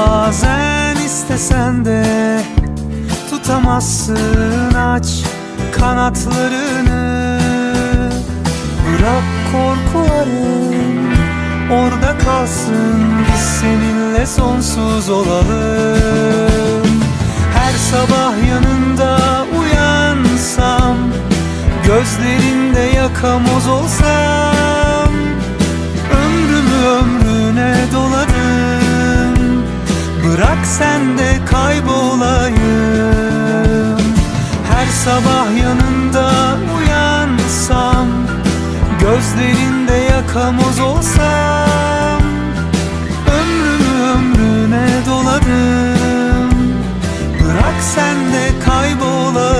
Bazen istesen de tutamazsın aç kanatlarını. Bırak korkuların orada kalsın Biz seninle sonsuz olalım. Her sabah yanında uyansam Gözlerinde yakamoz olsam Bırak sen de kaybolayım. Her sabah yanında uyansam Gözlerinde yakamoz olsam Ömrümü ömrüne dolarım. Bırak sen de kaybolayım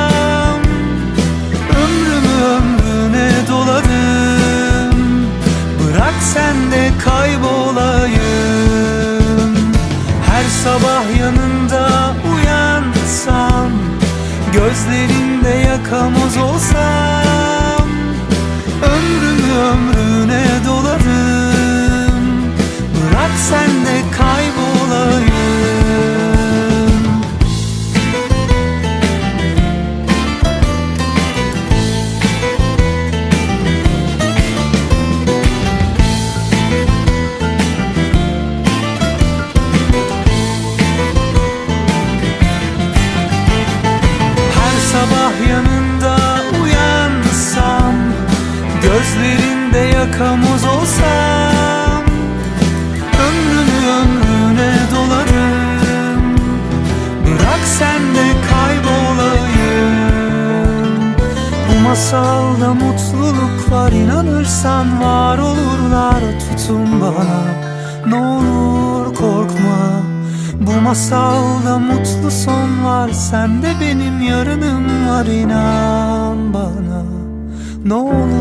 sen de kaybolayım. Her sabah yanında uyansam Gözlerinde yakamoz olsam Ömrümü ömrüne Gözlerinde yakamoz olsam Ömrümü ömrüne dolarım. Bırak sen de kaybolayım. Bu masalda mutluluk var inanırsan var olurlar. Tutun bana ne olur korkma. Bu masalda mutlu son var Sen de benim yarınım var inan bana. Ne olur